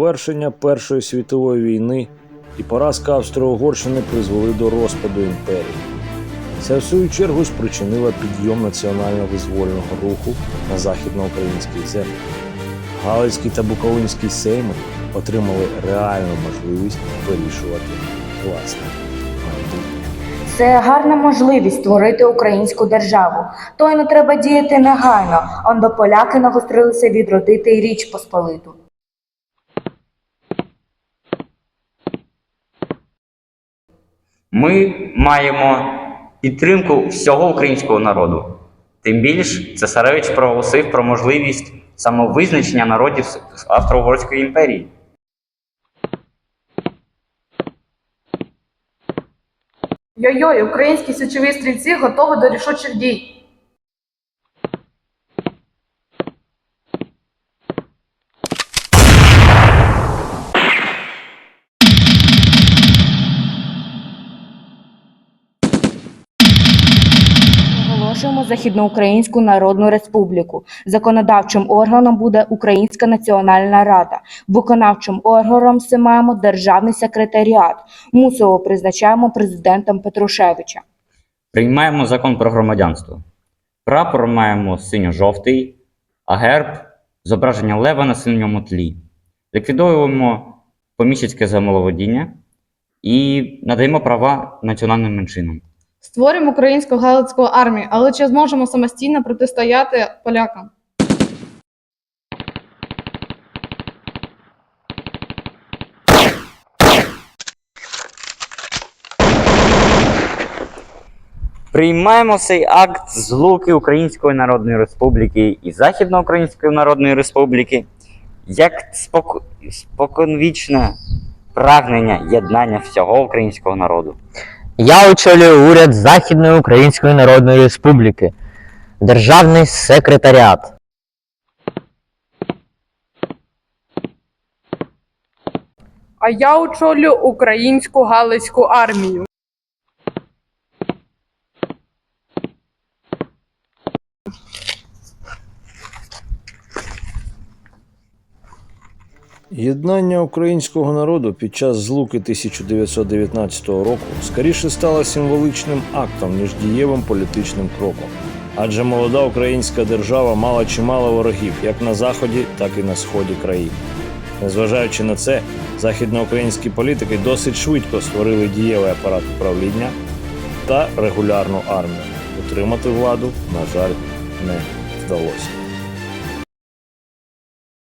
завершення Першої світової війни і поразка Австро-Угорщини призвели до розпаду імперії. Це в свою чергу спричинило підйом національно-визвольного руху на західноукраїнських землях. Галицький та Буковинський сейми отримали реальну можливість вирішувати власне. Це гарна можливість створити українську державу. То й не треба діяти негайно. Ондо поляки навострилися відродити й річ Посполиту. Ми маємо підтримку всього українського народу. Тим більш цесаревич проголосив про можливість самовизначення народів Австро-Угорської імперії. Йой-йой, українські січові стрільці готові до рішучих дій. Оголошуємо Західноукраїнську Народну Республіку. Законодавчим органом буде Українська Національна Рада. Виконавчим органом маємо Державний секретаріат. Мусово призначаємо президентом Петрушевича. Приймаємо закон про громадянство. Прапор маємо синьо-жовтий, а герб зображення лева на синьому тлі. Ліквідовуємо поміщицьке замоловодіння і надаємо права національним меншинам. Створимо українську галицьку армію, але чи зможемо самостійно протистояти полякам? Приймаємо цей акт злуки Української Народної Республіки і Західноукраїнської Народної Республіки як споко... споконвічне прагнення єднання всього українського народу. Я очолюю уряд Західної Української Народної Республіки, Державний секретаріат. А я очолю українську галицьку армію. Єднання українського народу під час злуки 1919 року скоріше стало символичним актом, ніж дієвим політичним кроком. Адже молода українська держава мала чимало ворогів як на заході, так і на сході країни. Незважаючи на це, західноукраїнські політики досить швидко створили дієвий апарат управління та регулярну армію. Утримати владу, на жаль, не вдалося.